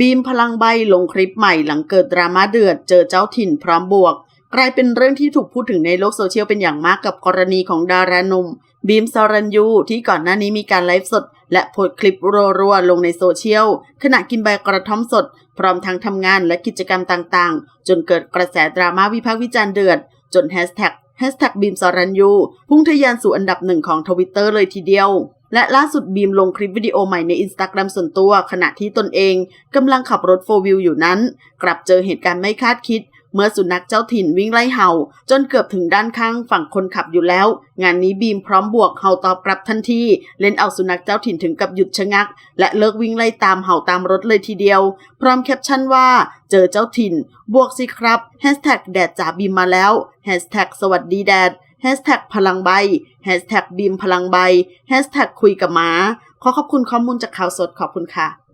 บีมพลังใบลงคลิปใหม่หลังเกิดดราม่าเดือด เจอเจ้าถิ่นพร้อมบวก กลายเป็นเรื่องที่ถูกพูดถึงในโลกโซเชียลเป็นอย่างมากกับกรณีของดาราหนุ่มบีมสรัญยูที่ก่อนหน้านี้มีการไลฟ์สด และโพสคลิปรัวๆลงในโซเชียลขณะกินใบกระท่อมสด พร้อมทั้งทำงานและกิจกรรมต่างๆ จนเกิดกระแสดราม่าวิพากษ์วิจารณ์เดือด จนแฮชแท็กแฮชแท็กบีมสรัญยูพุ่งทะยานสู่อันดับหนึ่งของทวิตเตอร์เลยทีเดียว และล่าสุดบีมลงคลิปวิดีโอใหม่ในอินสตาแกรมส่วนตัว ขณะที่ตนเองกำลังขับรถโฟวิวอยู่นั้น กลับเจอเหตุการณ์ไม่คาดคิด เมื่อสุนัขเจ้าถิ่นวิ่งไล่เห่า จนเกือบถึงด้านข้างฝั่งคนขับอยู่แล้ว งานนี้บีมพร้อมบวกเห่าตอบกลับทันทีเล่นเอาสุนัขเจ้าถิ่นถึงกับหยุดชะงัก และเลิกวิ่งไล่ตามเห่าตามรถเลยทีเดียว พร้อมแคปชั่นว่าเจอเจ้าถิ่น บวกสิครับแฮชแท็กแดดจ๋าบีมมาแล้วแฮชแท็กสวัสดีแดด พลังใบฮชแท็กบีมพลังใบฮชแท็กคุยกับหมาขอขอบคุณข้อมูลจากข่าวสดขอบคุณค่ะ